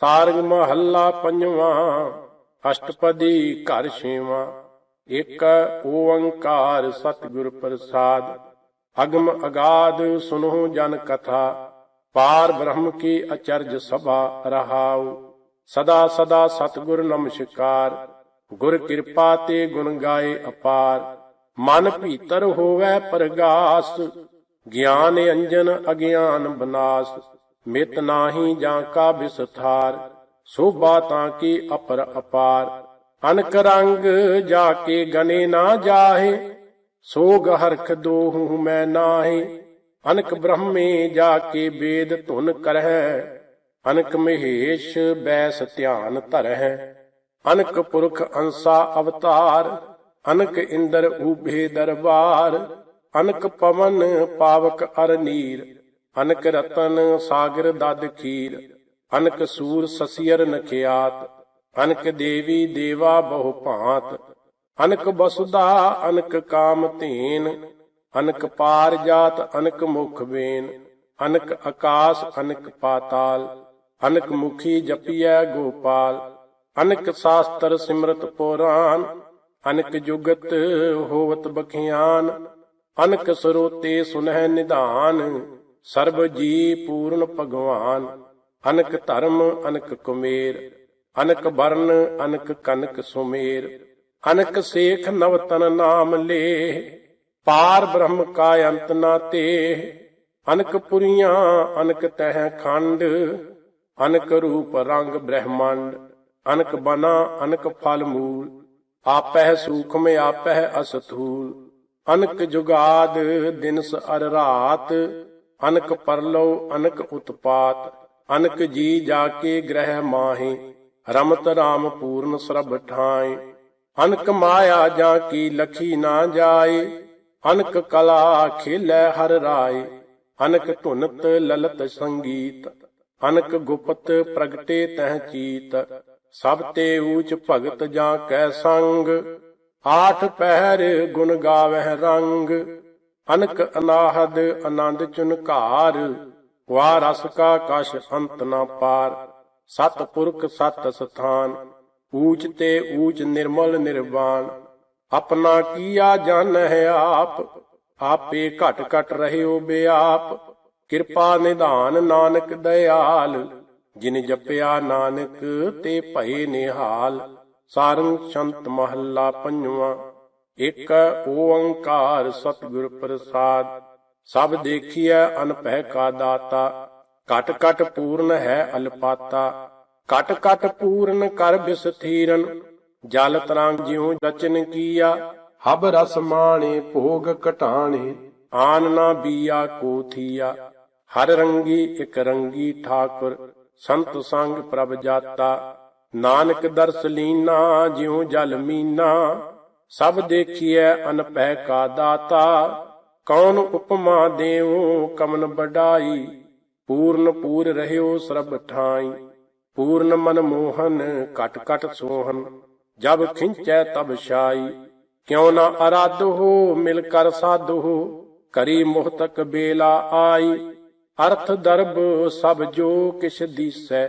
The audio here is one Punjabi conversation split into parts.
ਸਾਰੰਗ ਮਹੱਲਾ ਪੰਜਵਾਂ, ਅਸ਼ਟਪਦੀ ਘਰ ਛੇਵਾਂ, ਇੱਕ ਓੰਕਾਰ ਸਤਿਗੁਰ ਪ੍ਰਸਾਦ। ਅਗਮ ਅਗਾਦ ਸੁਨੋ ਜਨ ਕਥਾ, ਪਾਰ ਬ੍ਰਹਮ ਕੀ ਅਚਰਜ ਸਭਾ ਰਹਾਉ। ਸਦਾ ਸਦਾ ਸਤਿਗੁਰ ਨਮਸਕਾਰ, ਗੁਰ ਕਿਰਪਾ ਤੇ ਗੁਣ ਗਾਏ ਅਪਾਰ। ਮਨ ਭੀਤਰ ਹੋਵੇ ਪ੍ਰਗਾਸ, ਗਿਆਨ ਅੰਜਨ ਅਗਿਆਨ ਬਨਾਸ। ਮਿਤ ਨਾਹੀ ਜਾਂ ਕਾ ਵਿਸਥਾਰ, ਸੋਭਾ ਤਾਂ ਕੀ ਅਪਰ ਅਪਾਰ। ਅਨਕ ਰੰਗ ਜਾ ਕੇ ਗਨੇ ਨਾ ਜਾਹੇ, ਸੋਗ ਹਰਖ ਦੋਹੂ ਮੈਂ ਨਾਹੀ। ਅਨਕ ਬ੍ਰਹਮੇ ਜਾ ਕੇ ਵੇਦ ਧੁਨ ਕਰਹਿ, ਅਨਕ ਮਹੇਸ਼ ਬੈਸ ਧਿਆਨ ਧਰਹਿ। ਅਨਕ ਪੁਰਖ ਅੰਸਾ ਅਵਤਾਰ, ਅਨਕ ਇੰਦਰ ਊਭੇ ਦਰਬਾਰ। ਅਨਕ ਪਵਨ ਪਾਵਕ ਅਰ ਨੀਰ ਅਨਕ ਰਤਨ ਸਾਗਰ ਦਦ ਖੀਰ, ਅਨਕ ਸੂਰ ਸਸੀਰ ਨਖਿਆਤ, ਅਨਕ ਦੇਵੀ ਦੇਵਾ ਬਹੁ ਭਾਂਤ, ਅਨਕ ਬਸੁਦਾ ਅਨਕ ਕਾਮ ਧੇਨ, ਅਨਕ ਪਾਰ ਜਾਤ ਅਨਕ ਮੁਖ ਵੇਨ ਅਨਕ ਆਕਾਸ ਅਨਕ ਪਾਤਾਲ, ਅਨਕ ਮੁਖੀ ਜਪੀਐ ਗੋਪਾਲ, ਅਨਕ ਸ਼ਾਸਤਰ ਸਿਮਰਤ ਪੁਰਾਨ, ਅਨਕ ਜੁਗਤ ਹੋਵਤ ਬਖਿਆਨ, ਅਨਕ ਸਰੋਤੇ ਸੁਨਹਿ ਨਿਧਾਨ। ਸਰਬ ਜੀ ਪੂਰਨ ਭਗਵਾਨ, ਅਨਕ ਧਰਮ, ਅਨਕ ਕੁਮੇਰ, ਅਨਕ ਵਰਨ ਅਨਕ ਕਨਕ ਸੁਮੇਰ, ਅਨਕ ਸੇਖ ਨਵਤਨ ਨਾਮ ਲੇ, ਪਾਰ ਬ੍ਰਹਮ ਕਾ ਅੰਤ ਨਾ ਤੇ ਅਨਕ ਪੁਰੀਆਂ, ਅਨਕ ਤਹਿ ਖੰਡ, ਅਨਕ ਰੂਪ ਰੰਗ ਬ੍ਰਹਮੰਡ, ਅਨਕ ਬਨਾ, ਅਨਕ ਫਲ ਮੂਲ, ਆਪਹਿ ਸੂਖਮ, ਆਪਹਿ ਅਸਥੂਲ, ਅਨਕ ਜੁਗਾਦ ਦਿਨਸ ਅਰ ਰਾਤ ਅਨਕ ਪਰਲੋ ਅਨਕ ਉਤਪਾਤ, ਅਨਕ ਜੀ ਜਾ ਕੇ ਗ੍ਰਹਿ ਮਾਹੀ, ਰਮਤ ਰਾਮ ਪੂਰਨ ਸਰਬ ਠਾਈ ਅਨਕ ਮਾਇਆ ਜਾਂ ਕੀ ਲਖੀ ਨਾ ਜਾਏ, ਅਨਕ ਕਲਾ ਖੇਲੇ ਹਰ ਰਾਏ। ਅਨਕ ਧੁਨਤ ਲਲਤ ਸੰਗੀਤ, ਅਨਕ ਗੁਪਤ ਪ੍ਰਗਟੇ ਤਹ ਚੀਤ। ਸਭ ਤੇ ਊਚ ਭਗਤ ਜਾਂ ਕੈ ਸੰਗ, ਆਠ ਪਹਿਰ ਗੁਣ ਗਾਵਹਿ ਰੰਗ। ਅਨਕ ਅਨਾਹਦ ਆਨੰਦ ਚੁਨਕਾਰ ਵਾ ਰਸ ਕਾ ਕਸ਼ ਅੰਤ ਨਾ ਪਾਰ। ਸਤ ਪੁਰਖ ਸਤ ਸਥਾਨ, ਊਚ ਤੇ ਊਚ ਨਿਰਮਲ ਨਿਰਵਾਣ। ਆਪਣਾ ਕੀਆ ਜਨ ਹੈ ਆਪ, ਆਪੇ ਘਟ ਘਟ ਰਹਿਓ ਬਿਆਪ। ਕਿਰਪਾ ਨਿਧਾਨ ਨਾਨਕ ਦਇਆਲ, ਜਿਨ ਜਪਿਆ ਨਾਨਕ ਤੇ ਭਏ ਨਿਹਾਲ। ਸਾਰੰਗ ਸ਼ੰਤ ਮਹੱਲਾ ਪੰਜਵਾਂ। ਇੱਕ ਓੰਕਾਰ ਸਤਿਗੁਰ ਪ੍ਰਸਾਦ, ਸਭ ਦੇਖੀਐ ਅਨਭੈ ਕਾ ਦਾਤਾ, ਘਟ ਘਟ ਪੂਰਨ ਹੈ ਅਲਪਾਤਾ, ਘਟ ਘਟ ਪੂਰਨ ਕਰ ਬਿਸਥੀਰਨ, ਜਲ ਤਰੰਗ ਜਿਉ ਰਚਨ ਕੀਆ, ਹਬ ਰਸ ਮਾਣੇ ਭੋਗ ਘਟਾਣੇ, ਆਨ ਨਾ ਬੀਆ ਕੋ ਥੀਆ, ਹਰ ਰੰਗੀ ਇਕ ਰੰਗੀ ਠਾਕੁਰ, ਸੰਤ ਸੰਗ ਪ੍ਰਭ ਜਾਤਾ, ਨਾਨਕ ਦਰਸ ਲੀਨਾ ਜਿਉ ਜਲ ਮੀਨਾ ਸਭ ਦੇਖੀਐ ਅਨਪੈ ਕਾ ਦਾਤਾ ਕੌਣ ਉਪਮਾ ਦੇਉ ਕਮਨ ਬਡਾਈ ਪੂਰਨ ਪੂਰ ਰਹਿਓ ਸਰਬ ਠਾਈ। ਪੂਰਨ ਮਨ ਮੋਹਨ ਕਟ ਕਟ ਸੋਹਨ, ਜਬ ਖਿੰਚੈ ਤਬ ਛਾਈ। ਕਿਉ ਨਾ ਅਰਾਧ ਹੋ ਮਿਲ ਕਰ ਸਾਧੂ, ਕਰੀ ਮੁਹਤਕ ਬੇਲਾ ਆਈ। ਅਰਥ ਦਰਬ ਸਭ ਜੋ ਕਿਛ ਦੀਸੈ,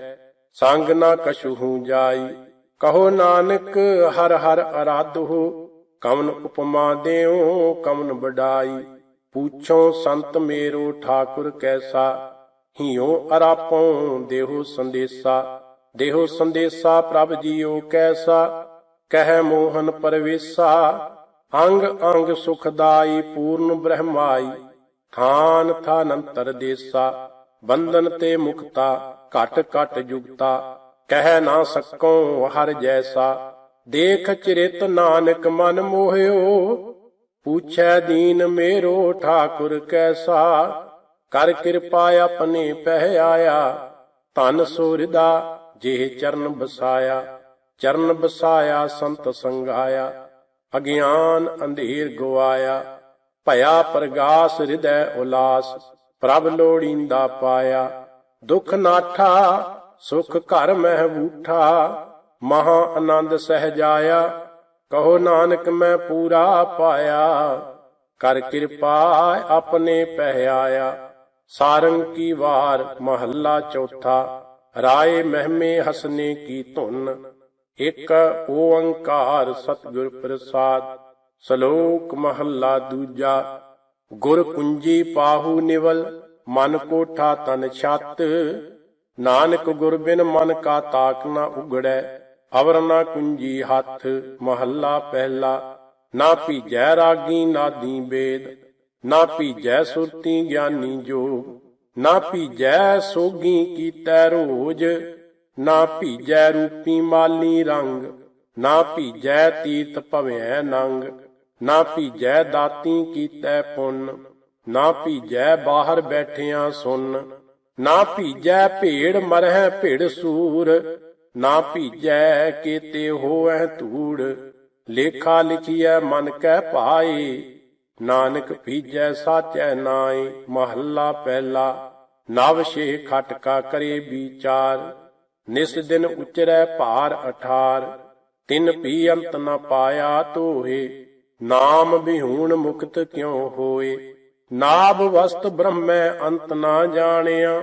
ਸੰਗ ਨਾ ਕਛੂ ਜਾਈ। ਕਹੋ ਨਾਨਕ, ਹਰ ਹਰ ਅਰਾਧੋ ਕਮਨ ਉਪਮਾ ਦਿਓ ਕਮਨ ਬਡਾਈ ਪੂਛੋ ਸੰਤ ਮੇਰੋ ਠਾਕੁਰ ਕੈਸਾ ਹਿਉ ਅਰਾਪੋਂ ਦੇਹੋ ਸੰਦੇਸਾ। ਦੇਹੋ ਸੰਦੇਸਾ ਪ੍ਰਭ ਜੀਓ ਕੈਸਾ, ਕਹਿ ਮੋਹਨ ਪਰਵੇਸਾ। ਅੰਗ ਅੰਗ ਸੁਖਦਾਈ ਪੂਰਨ ਬ੍ਰਹਮਾਈ, ਥਾਨ ਥਾਨੰਤਰ ਦੇਸਾ। ਬੰਧਨ ਤੇ ਮੁਕਤਾ, ਘਟ ਘਟ ਜੁਗਤਾ, ਕਹਿ ਨਾ ਸਕੋ ਹਰ ਜੈਸਾ। ਦੇਖ ਚਰਿਤ ਨਾਨਕ ਮਨ ਮੋਹਿਓ, ਪੁੱਛੈ ਦੀਨ ਮੇਰੋ ਠਾਕੁਰ ਕੈਸਾ, ਕਰ ਕਿਰਪਾ ਆਪਣੇ ਪਹਿ ਆਇਆ, ਧਨ ਸੂਰਦਾ ਜੇ ਚਰਨ ਬਸਾਇਆ ਚਰਨ ਬਸਾਇਆ ਸੰਤ ਸੰਗਾਇਆ ਅਗਿਆਨ ਅੰਧੇਰ ਗਵਾਇਆ, ਭਇਆ ਪ੍ਰਗਾਸ ਹਿਰਦੈ ਉਲਾਸ, ਪ੍ਰਭ ਲੋੜੀਂਦਾ ਪਾਇਆ, ਦੁਖ ਨਾਠਾ, ਸੁਖ ਘਰ ਮਹਿ ਬੂਠਾ ਮਹਾ ਆਨੰਦ ਸਹਿਜਾਇਆ, ਕਹੋ ਨਾਨਕ ਮੈਂ ਪੂਰਾ ਪਾਇਆ। ਕਰ ਕਿਰਪਾ ਆਪਣੇ ਪਹਿ ਆਇਆ ਸਾਰੰਗ ਕੀ ਵਾਰ ਮਹੱਲਾ ਚੌਥਾ, ਰਾਏ ਮਹਿਮੇ ਹਸਨੇ ਕੀ ਧੁਨ। ਇੱਕ ਓੰਕਾਰ ਸਤਿਗੁਰ ਪ੍ਰਸਾਦ, ਸ਼ਲੋਕ ਮਹੱਲਾ ਦੂਜਾ। ਗੁਰ ਕੁੰਜੀ ਪਾਹੂ ਨਿਵਲ, ਮਨ ਕੋਠਾ ਤਨ ਛੱਤ। ਨਾਨਕ ਗੁਰ ਬਿਨ ਮਨ ਕਾ ਤਾਕ ਨਾ ਉਗੜੈ ਅਵਰ ਨਾ ਕੁੰਜੀ ਹੱਥ, ਮਹੱਲਾ ਪਹਿਲਾ। ਨਾ ਭੀਜੈ ਰਾਗੀ ਨਾਦੀ ਬੇਦ। ਨਾ ਭੀਜੈ ਸੁਰਤੀ ਗਿਆਨੀ ਜੋਗ। ਨਾ ਭੀਜੈ ਸੋਗੀ ਕੀਤੈ ਰੋਜ। ਨਾ ਭੀਜੈ ਰੂਪੀ ਮਾਲੀ ਰੰਗ। ਨਾ ਭੀਜੈ ਤੀਰਥ ਭਵੈ ਨੰਗ। ਨਾ ਭੀਜੈ ਦਾਤੀ ਕੀਤੈ ਪੁੰਨ। ਨਾ ਭੀਜੈ ਬਾਹਰ ਬੈਠਿਆਂ ਸੁਨ। ਨਾ ਭੀਜੈ ਭੇੜ ਮਰਹਿ ਭਿੜ ਸੂਰ। ਨਾ ਭੀਜੈ ਕੀਤੇ ਹੋਐ ਧੂੜ, ਲੇਖਾ ਲਿਖੀਐ ਮਨ ਕੈ ਭਾਈ ਨਾਨਕ ਭੀਜੈ ਸਾਚੈ ਨਾਈ ਮਹੱਲਾ ਪਹਿਲਾ। ਨਵ ਸ਼ੇ ਖਟਕਾ ਕਰੇ ਵਿਚਾਰ, ਨਿਸ ਦਿਨ ਉਚਰੈ ਭਾਰ ਅਠਾਰ। ਤਿਨ ਪੀ ਅੰਤ ਨ ਪਾਇਆ ਤੋਹੇ ਨਾਮ ਬਿਹੂਣ ਮੁਕਤ ਕਿਉ ਹੋਏ। ਨਾਭ ਵਸਤ ਬ੍ਰਹਮੈ ਅੰਤ ਨਾ ਜਾਣਿਆ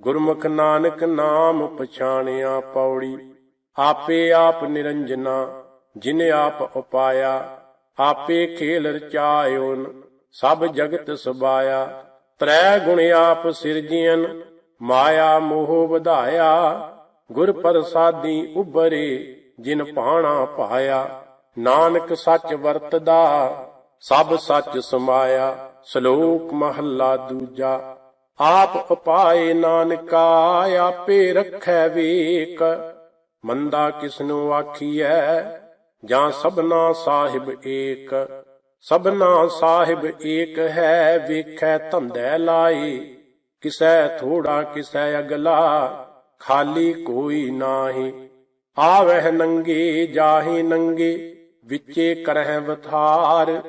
ਗੁਰਮੁਖ ਨਾਨਕ ਨਾਮ ਪਛਾਣਿਆ ਪੌੜੀ, ਆਪੇ ਆਪ ਨਿਰੰਜਨਾ, ਜਿਨ ਆਪ ਉਪਾਇਆ, ਆਪੇ ਖੇਲ ਰਚਾਇਓਨ ਸਭ ਜਗਤ ਸਬਾਇਆ ਤ੍ਰੈ ਗੁਣ ਆਪ ਸਿਰਜੀਨ ਮਾਇਆ ਮੋਹ ਵਧਾਇਆ, ਗੁਰ ਪ੍ਰਸਾਦੀ ਉਬਰੇ ਜਿਨ ਪਾਣਾ ਪਾਇਆ, ਨਾਨਕ ਸੱਚ ਵਰਤਦਾ, ਸਭ ਸੱਚ ਸਮਾਇਆ, ਸ਼ਲੋਕ ਮਹੱਲਾ ਦੂਜਾ। ਆਪ ਉਪਾਏ ਨਾਨਕਾ, ਆਪੇ ਰੱਖੈ ਵੇਕ। ਮੰਦਾ ਕਿਸਨੂੰ ਆਖੀਐ, ਜਾਂ ਸਭਨਾ ਸਾਹਿਬ ਏਕ। ਸਭਨਾ ਸਾਹਿਬ ਏਕ ਹੈ, ਵੇਖੈ ਧੰਦੈ ਲਾਈ ਕਿਸੈ ਥੋੜਾ, ਕਿਸੈ ਅਗਲਾ, ਖਾਲੀ ਕੋਈ ਨਾਹੀ। ਆਵਹਿ ਨੰਗੇ, ਜਾਹੀ ਨੰਗੇ, ਵਿਚੇ ਕਰਹਿ ਵਥਾਰ।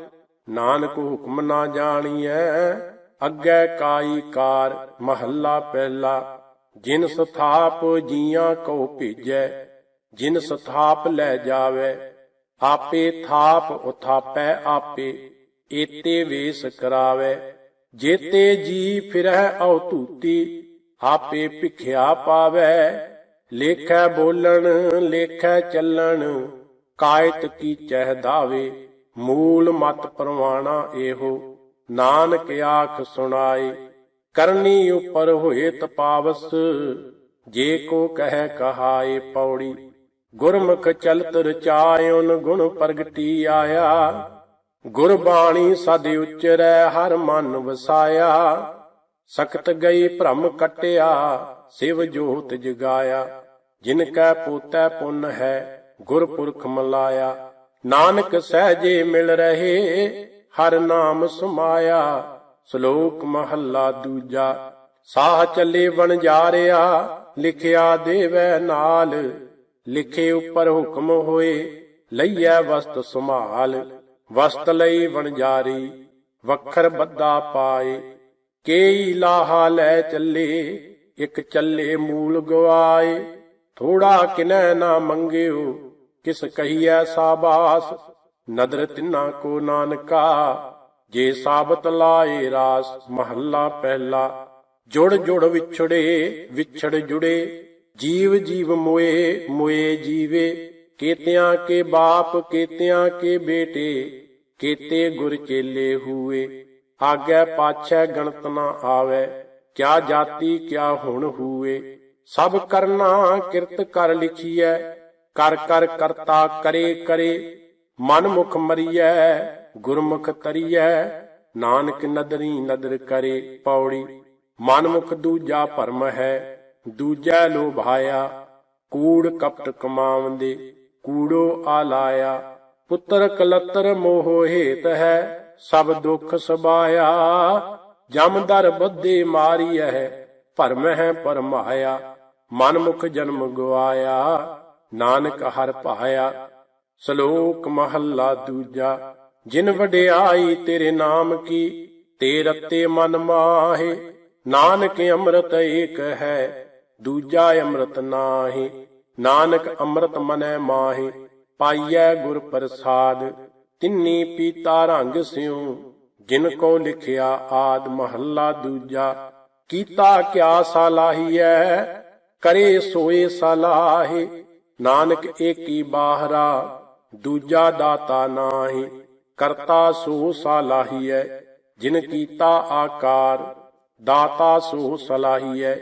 ਨਾਨਕ ਹੁਕਮ ਨਾ ਜਾਣੀਐ ਅੱਗੇ ਕਾਈ ਕਾਰ ਮਹੱਲਾ ਪਹਿਲਾ, ਜਿਨ ਸਥਾਪ ਜੀਆਂ ਕੋ ਭੇਜੈ, ਜਿਨ ਸਥਾਪ ਲੈ ਜਾਵੇ, ਆਪੇ ਥਾਪ ਉਥਾਪੈ ਆਪੇ, ਏਤੇ ਵੇਸ ਕਰਾਵੇ, ਜੇਤੇ ਜੀ ਫਿਰਹਿ ਔ ਧੂਤੀ, ਆਪੇ ਭਿਖਿਆ ਪਾਵੇ, ਲੇਖੈ ਬੋਲਣ, ਲੇਖੈ ਚੱਲਣ, ਕਾਇਤ ਕੀ ਚਹਿ ਦਾਵੇ, ਮੂਲ ਮਤ ਪਰਵਾਣਾ ਇਹੋ। ਨਾਨਕ ਆਖ ਸੁਣਾਏ ਕਰਨੀ ਉਪਰ ਹੋਏ ਤਪਾਵਸ, ਜੇ ਕੋ ਕਹਿ ਕਹਾਏ ਪੌੜੀ, ਗੁਰਮੁਖ ਚਲਤ ਰਚਾਇਉਨ ਗੁਣ ਪ੍ਰਗਟੀ ਆਇਆ। ਗੁਰਬਾਣੀ ਸਦ ਉਚਰੈ, ਹਰ ਮਨ ਵਸਾਇਆ। ਸਖਤ ਗਈ ਭ੍ਰਮ ਕਟਿਆ, ਸਿਵ ਜੋਤ ਜਗਾਇਆ। ਜਿਨ ਕੈ ਪੋਤੈ ਪੁੰਨ ਹੈ ਗੁਰਪੁਰਖ ਮਲਾਇਆ। ਨਾਨਕ ਸਹਜੇ ਮਿਲ ਰਹੇ ਹਰ ਨਾਮ ਸਮਾਇਆ, ਸ਼ਲੋਕ ਮਹੱਲਾ ਦੂਜਾ। ਸਾਹ ਚੱਲੇ ਵਣ ਜਾ ਰਿਆ ਲਿਖਿਆ ਦੇਵੈ ਨਾਲ। ਲਿਖੇ ਉੱਪਰ ਹੁਕਮ ਹੋਏ, ਲਈਐ ਵਸਤ ਸੰਭਾਲ। ਵਸਤ ਲਈ ਵਣਜਾਰੀ ਵਖਰ ਬੱਦਾ ਪਾਏ। ਕੇਈ ਲਾਹਾ ਲੈ ਚੱਲੇ, ਇਕ ਚੱਲੇ ਮੂਲ ਗਵਾਏ। ਥੋੜਾ ਕਿਨੈ ਨਾ ਮੰਗਿਓ, ਕਿਸ ਕਹੀਐ ਸਾਬਾਸ। ਨਦਰ ਤਿੰਨਾ ਕੋ ਨਾਨਕਾ, ਜੇ ਸਾਬਤ ਲਾਏ ਰਾਸ ਮਹੱਲਾ ਪਹਿਲਾ। ਜੁੜ ਜੁੜ ਵਿਛੜੇ, ਵਿਛੜ ਜੁੜੇ, ਜੀਵ ਜੀਵ ਮੋਏ ਮੋਏ ਜੀਵੇ। ਕੇਤਿਆਂ ਕੇ ਬਾਪ, ਕੇਤਿਆਂ ਕੇ ਬੇਟੇ, ਕੇਤੇ ਗੁਰ ਚੇਲੇ ਹੂਏ। ਆਗੇ ਪਾਛੈ ਗਣਤ ਨਾ ਆਵੇ, ਕਿਆ ਜਾਤੀ, ਕਿਆ ਹੁਣ ਹੂਏ। ਸਭ ਕਰਨਾ ਕਿਰਤ ਕਰ ਲਿਖੀਐ, ਕਰ ਕਰ ਕਰਤਾ ਕਰੇ ਕਰੇ। ਮਨ ਮੁਖ ਮਰੀਐ, ਗੁਰਮੁਖ ਤਰੀਐ, ਨਾਨਕ ਨਦਰੀ ਨਦਰ ਕਰੇ ਪੌੜੀ। ਮਨ ਮੁਖ ਦੂਜਾ ਭਰਮ ਹੈ, ਦੂਜਾ ਲੋਭਾਇਆ ਕੂੜ ਕਪਟ ਕਮਾਵੰਦੇ ਕੂੜੋ ਆਲਾਇਆ। ਪੁੱਤਰ ਕਲਤਰ ਮੋਹ ਹੇਤ ਹੈ, ਸਭ ਦੁੱਖ ਸਬਾਇਆ ਜਮਦਰ ਬੱਧੇ ਹੈ ਭਰਮ ਹੈ ਪਰਮਾਇਆ ਮਨ ਮੁਖ ਜਨਮ ਗਵਾਇਆ, ਨਾਨਕ ਹਰ ਪਾਇਆ। ਸ਼ਲੋਕ ਮਹੱਲਾ ਦੂਜਾ, ਜਿਨ ਵਡਿਆਈ ਤੇਰੇ ਨਾਮ ਕੀ, ਤੇ ਰਤੇ ਮਨ ਮਾਹੇ, ਨਾਨਕ ਅੰਮ੍ਰਿਤ ਏਕ ਹੈ, ਦੂਜਾ ਅੰਮ੍ਰਿਤ ਨਾਹੀ, ਨਾਨਕ ਅੰਮ੍ਰਿਤ ਮਨੈ ਮਾਹੀ, ਪਾਈਐ ਗੁਰ ਪ੍ਰਸਾਦ, ਤਿੰਨੀ ਪੀਤਾ ਰੰਗ ਸਿਉ, ਜਿਨ ਕੋ ਲਿਖਿਆ ਆਦ ਮਹੱਲਾ ਦੂਜਾ, ਕੀਤਾ ਕਿਆ ਸਾਲਾਹੀਐ, ਕਰੇ ਸੋਏ ਸਲਾਹੇ, ਨਾਨਕ ਏਕੀ ਬਾਹਰਾ ਦੂਜਾ ਦਾਤਾ ਨਾਹੀ, ਕਰਤਾ ਸੋ ਸਲਾਹੀਐ, ਜਿਨ ਕੀਤਾ ਆਕਾਰ, ਦਾਤਾ ਸੋ ਸਲਾਹੀਐ,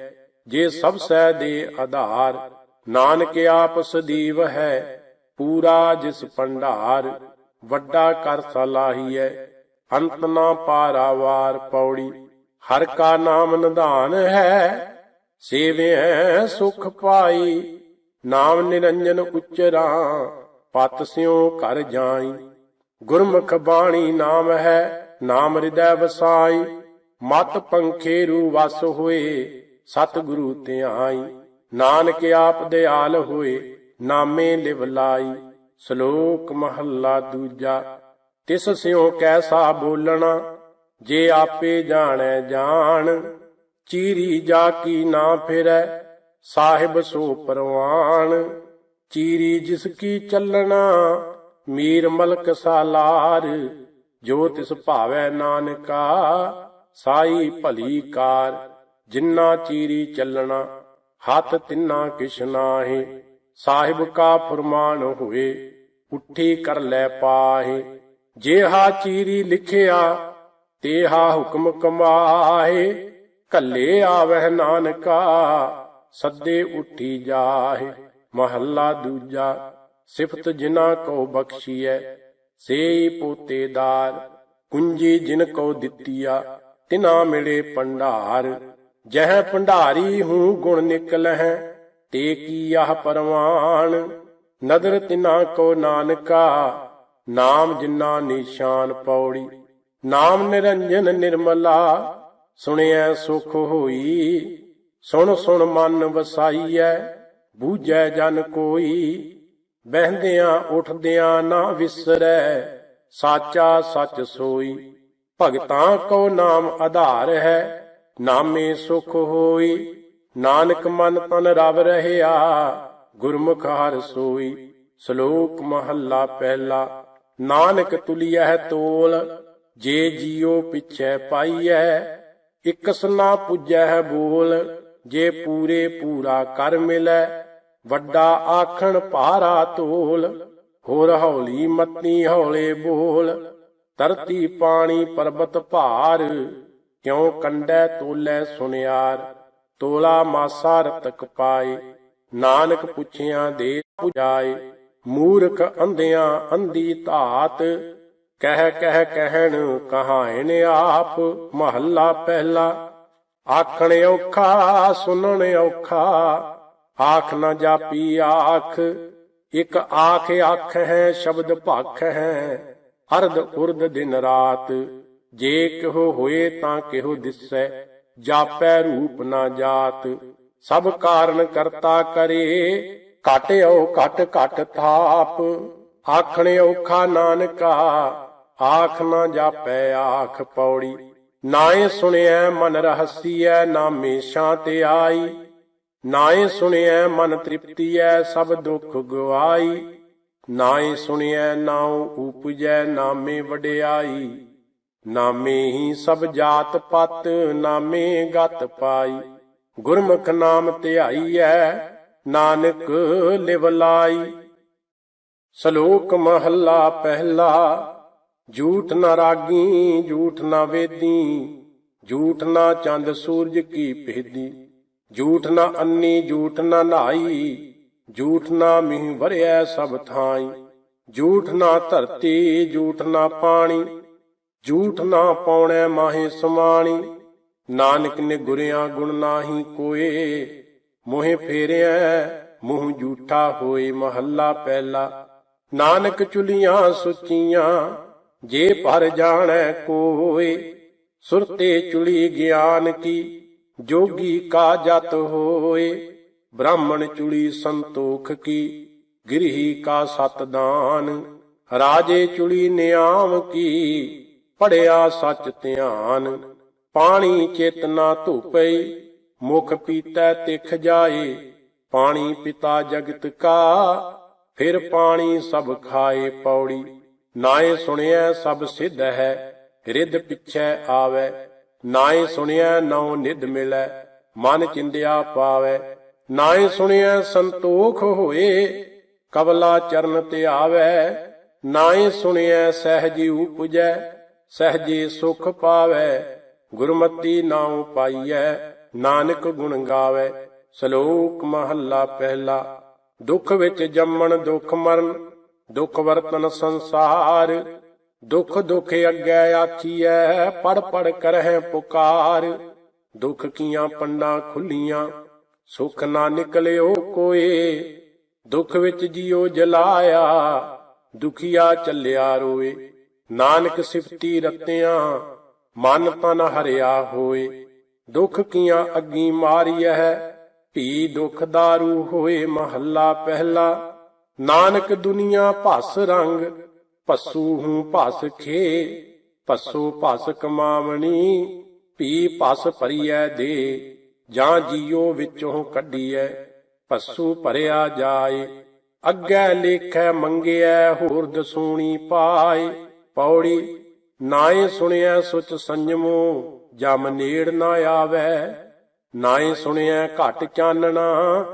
ਜੇ ਸਭ ਸਹਿ ਦੇ ਆਧਾਰ, ਨਾਨਕ ਆਪ ਸਦੀਵ ਹੈ, ਪੂਰਾ ਜਿਸ ਭੰਡਾਰ, ਵੱਡਾ ਕਰ ਸਲਾਹੀਐ, ਅੰਤ ਨਾ ਪਾਰਾਵਾਰ ਪੌੜੀ, ਹਰ ਕਾ ਨਾਮ ਨਿਧਾਨ ਹੈ, ਸੇਵਿਐ ਸੁਖ ਪਾਈ, ਨਾਮ ਨਿਰੰਜਨ ਉਚਰਾ ਪਤ ਸਿਉ ਘਰ ਜਾਈ। ਗੁਰਮੁਖ ਬਾਣੀ ਨਾਮ ਹੈ, ਨਾਮ ਹਿਰਦੈ ਵਸਾਈ। ਮਤ ਪੰਖੇਰੂ ਵਸ ਹੋਏ, ਸਤਿਗੁਰੂ ਧਿਆਈ। ਨਾਨਕ ਆਪ ਦਿਆਲ ਹੋਏ, ਨਾਮੇ ਲਿਵ ਲਾਈ। ਸ਼ਲੋਕ ਮਹੱਲਾ ਦੂਜਾ, ਤਿਸ ਸਿਉ ਕੈਸਾ ਬੋਲਣਾ, ਜੇ ਆਪੇ ਜਾਣੈ ਜਾਣ। ਚੀਰੀ ਜਾ ਕੀ ਨਾ ਫਿਰੈ, ਸਾਹਿਬ ਸੋ ਪਰਵਾਨ ਚੀਰੀ ਜਿਸ ਕੀ ਚੱਲਣਾ, ਮੀਰ ਮਲਕ ਸਾਲਾਰ, ਜੋ ਤਿਸ ਭਾਵੈ ਨਾਨਕਾ, ਸਾਈ ਭਲੀ ਕਾਰ, ਜਿੰਨਾ ਚੀਰੀ ਚੱਲਣਾ, ਹੱਥ ਤਿੰਨਾ ਕਿਛ ਸਾਹਿਬ ਕਾ ਫਰਮਾਨ ਹੋਏ ਉੱਠੀ ਕਰ ਲੈ ਪਾਹੇ, ਜੇਹਾ ਚੀਰੀ ਲਿਖਿਆ ਤੇ ਹਾ ਹੁਕਮ ਕਮਾਏ ਕੱਲੇ ਆਵਹਿ ਨਾਨਕਾ, ਸੱਦੇ ਉੱਠੀ ਜਾਹੇ। ਮਹੱਲਾ ਦੂਜਾ, ਸਿਫਤ ਜਿਨਾ ਕੋ ਬਖਸ਼ੀਐ ਸੇ ਪੋਤੇਦਾਰ ਕੁੰਜੀ ਜਿਨ ਕੋ ਦਿੱਤੀਆ ਤਿਨਾ ਮਿਲੇ ਭੰਡਾਰ। ਜਹ ਭੰਡਾਰੀ ਹੂੰ ਗੁਣ ਨਿਕਲਹਿ, ਤੇ ਕੀ ਆਹ ਪਰਵਾਨ? ਨਦਰ ਤਿਨਾ ਕੋ ਨਾਨਕਾ, ਨਾਮ ਜਿਨਾ ਨਿਸ਼ਾਨ ਪੌੜੀ। ਨਾਮ ਨਿਰੰਜਨ ਨਿਰਮਲਾ, ਸੁਣਿਐ ਸੁਖ ਹੋਈ, ਸੁਣ ਸੁਣ ਮਨ ਵਸਾਈਐ ਬੂਝੈ ਜਨ ਕੋਈ, ਬਹਿੰਦਿਆਂ ਉਠਦਿਆਂ ਨਾ ਵਿਸਰੈ, ਸਾਚਾ ਸੱਚ ਸੋਈ। ਭਗਤਾਂ ਕੋ ਨਾਮ ਆਧਾਰ ਹੈ, ਨਾਮੇ ਸੁਖ ਹੋਈ। ਨਾਨਕ ਮਨ ਤਨ ਰਵ ਰਹਿਆ, ਗੁਰਮੁਖ ਹਰ ਸੋਈ। ਸ਼ਲੋਕ ਮਹੱਲਾ ਪਹਿਲਾ, ਨਾਨਕ ਤੁਲਿਐ ਤੋਲ, ਜੇ ਜੀਉ ਪਿਛੈ ਪਾਈਐ, ਇਕਸ ਨਾ ਪੁਜੈ ਬੋਲ। ਜੇ ਪੂਰੇ ਪੂਰਾ ਕਰ ਮਿਲੈ ਵੱਡਾ ਆਖਣ ਭਾਰਾ ਤੋਲ ਹੋਰ ਹੌਲੀ ਮੱਤੀ ਹੌਲੇ ਬੋਲ। ਧਰਤੀ ਪਾਣੀ ਪਰਬਤ ਭਾਰ, ਕਿਉ ਕੰਡੈ ਤੋਲੇ ਸੁਨਿਆਰ? ਤੋਲਾ ਮਾਸਾ ਰਤਕ ਪਾਏ, ਨਾਨਕ ਪੁੱਛਿਆ ਦੇ ਪੁਜਾਏ। ਮੂਰਖ ਅੰਧਿਆਂ ਅੰਧੀ ਧਾਤ, ਕਹਿ ਕਹਿ ਕਹਿਣ ਕਹਾਇਨ ਆਪ, ਮਹੱਲਾ ਪਹਿਲਾ। ਆਖਣ ਔਖਾ, ਸੁਣਨ ਔਖਾ ਆਖ ਨਾ ਜਾਪੀ, ਆਖ, ਇਕ ਆਖ ਆਖ ਹੈ, ਸ਼ਬਦ ਭਖ ਹੈ, ਅਰਧ ਉਰਧ ਦਿਨ ਰਾਤ। ਜੇ ਕਿਹੋ ਹੋਏ ਤਾਂ ਕਿਹੋ ਦਿਸੈ, ਜਾਪੈ ਰੂਪ ਨਾ ਜਾਤ। ਸਭ ਕਾਰਨ ਕਰਤਾ ਕਰੇ ਘਟਿਓ ਘਟ ਘਟ ਥਾਪ। ਆਖਣ ਔਖਾ ਨਾਨਕਾ, ਆਖ ਨਾ ਜਾਪੈ, ਆਖ ਪੌੜੀ। ਨਾਏ ਸੁਣਿਐ ਮਨ ਰਹਸੀਐ, ਨਾਮੇ ਸ਼ਾਂ ਤੇ ਆਈ। ਨਾਏ ਸੁਣਿਐ ਮਨ ਤ੍ਰਿਪਤੀਐ, ਸਭ ਦੁੱਖ ਗਵਾਈ ਨਾਏ ਸੁਣਿਐ ਨਾਉ ਉਪਜੈ, ਨਾਮੇ ਵਡਿਆਈ। ਨਾਮੇ ਹੀ ਸਭ ਜਾਤ ਪਤ, ਨਾਮੇ ਗਤ ਪਾਈ। ਗੁਰਮੁਖ ਨਾਮ ਧਿਆਈਐ, ਨਾਨਕ ਲਿਵ ਲਾਈ। ਸ਼ਲੋਕ ਮਹੱਲਾ ਪਹਿਲਾ, ਝੂਠ ਨਾ ਰਾਗੀ, ਝੂਠ ਨਾ ਵੇਦੀ। ਝੂਠ ਨਾ ਚੰਦ ਸੂਰਜ ਕੀ ਪਹਿਦੀ ਝੂਠ ਨਾ ਅੰਨੀ, ਝੂਠ ਨਾ ਨਾਈ, ਝੂਠ ਨਾ ਮੀਂਹ ਵਰਿਆ ਸਭ ਥਾਈ। ਝੂਠ ਨਾ ਧਰਤੀ, ਝੂਠ ਨਾ ਪਾਣੀ, ਝੂਠ ਨਾ ਪਾਉਣੈ ਮਾਹੇ ਸਮਾਣੀ। ਨਾਨਕ ਨੇ ਗੁਰਿਆ ਗੁਣ ਨਾਹੀ ਕੋਏ, ਮੋਹਿ ਫੇਰਿਆ ਮੂੰਹ ਝੂਠਾ ਹੋਏ ਮਹੱਲਾ ਪਹਿਲਾ। ਨਾਨਕ ਚੁਲੀਆਂ ਸੁੱਚੀਆਂ, ਜੇ ਭਰ ਜਾਣੈ ਕੋਏ ਸੁਰਤੇ ਚੁਲੀ ਗਿਆਨ ਕੀ ਜੋਗੀ ਕਾ ਜਤ ਹੋਏ, ਬ੍ਰਾਹਮਣ ਚੁੜੀ ਸੰਤੋਖ ਕੀ, ਗ੍ਰਹੀ ਕਾ ਸਤ ਦਾਨ ਰਾਜੇ ਚੁੜੀ ਨਿਆਮ ਕੀ, ਪੜਿਆ ਸੱਚ ਧਿਆਨ, ਪਾਣੀ ਚੇਤਨਾ ਧੂਪਈ, ਮੁਖ ਪੀਤੈ ਤਿਖ ਜਾਏ, ਪਾਣੀ ਪਿਤਾ ਜਗਤ ਕਾ, ਫਿਰ ਪਾਣੀ ਸਭ ਖਾਏ ਪੌੜੀ, ਨਾਏ ਸੁਣਿਆ ਸਭ ਸਿੱਧ ਹੈ, ਰਿੱਧ ਪਿਛੈ ਆਵੇ ਨਾਏ ਸੁਣਿਆ ਨਉ ਨਿਧ ਮਿਲੈ, ਮਨ ਚਿੰਦਿਆ ਪਾਵੇ। ਨਾਏ ਸੁਣਿਆ ਸੰਤੋਖ ਹੋਏ, ਕਬਲਾ ਚਰਨ ਤੇ ਆਵੈ। ਨਾਏ ਸੁਣਿਆ ਸਹਿਜੀ ਉਪਜੈ, ਸਹਜੇ ਸੁਖ ਪਾਵੈ। ਗੁਰਮਤੀ ਨਾਉ ਪਾਈਐ, ਨਾਨਕ ਗੁਣ ਗਾਵੈ। ਸ਼ਲੋਕ ਮਹੱਲਾ ਪਹਿਲਾ, ਦੁੱਖ ਵਿੱਚ ਜੰਮਣ ਦੁੱਖ ਮਰਨ, ਦੁੱਖ ਵਰਤਨ ਸੰਸਾਰ। ਦੁੱਖ ਦੁੱਖ ਅੱਗੇ ਆਖੀਐ ਪੜ ਪੜ ਕਰਹਿ ਪੁਕਾਰ। ਦੁੱਖ ਕੀਆਂ ਪੰਡਾਂ ਖੁੱਲੀਆਂ, ਸੁਖ ਨਾ ਨਿਕਲਿਓ ਕੋਏ। ਦੁੱਖ ਵਿੱਚ ਜਿਉ ਜਲਾਇਆ, ਦੁਖੀਆ ਚੱਲਿਆ ਰੋਏ। ਨਾਨਕ ਸਿਫਤੀ ਰਤਿਆਂ, ਮਨ ਤਨ ਹਰਿਆ ਹੋਏ। ਦੁੱਖ ਕੀਆਂ ਅੱਗੀ ਮਾਰੀਐ, ਭੀ ਦੁਖ ਦਾਰੂ ਹੋਏ ਮਹੱਲਾ ਪਹਿਲਾ। ਨਾਨਕ ਦੁਨੀਆ ਭਸ ਰੰਗ ਪਸੂ ਹੂੰ ਭਸ ਖੇ, ਪਸੂ ਭਸ ਕਮਾਵਣੀ, ਪੀ ਭਸ ਭਰੀਐ ਦੇ, ਜਾਂ ਜੀਉ ਵਿੱਚੋਂ ਕੱਢੀਐ, ਪਸੂ ਭਰਿਆ ਜਾਏ, ਅੱਗੇ ਲੇਖੈ ਮੰਗਿਆ ਹੋਰ ਦਸੂਣੀ ਪਾਏ, ਪੌੜੀ ਨਾਏ ਸੁਣਿਆ ਸੁਚ ਸੰਜਮੋ, ਜਮ ਨੇੜ ਨਾ ਆਵੈ, ਨਾਏ ਸੁਣਿਆ ਘਟ ਚਾਨਣਾ,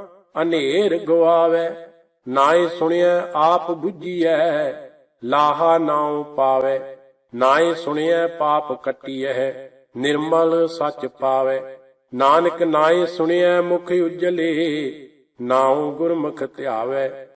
ਅਨੇਰ ਗਵਾਵੈ, ਨਾਏ ਸੁਣਿਆ ਆਪ ਬੁੱਝੀਐ ਲਾਹਾ ਨਾਉ ਪਾਵੈ ਨਾਏ ਸੁਣਿਐ ਪਾਪ ਕੱਟੀਐ, ਨਿਰਮਲ ਸੱਚ ਪਾਵੈ। ਨਾਨਕ ਨਾਏ ਸੁਣਿਐ ਮੁਖ ਉਜਲੇ ਨਾਉ ਗੁਰਮੁਖ ਧਿਆਵੈ।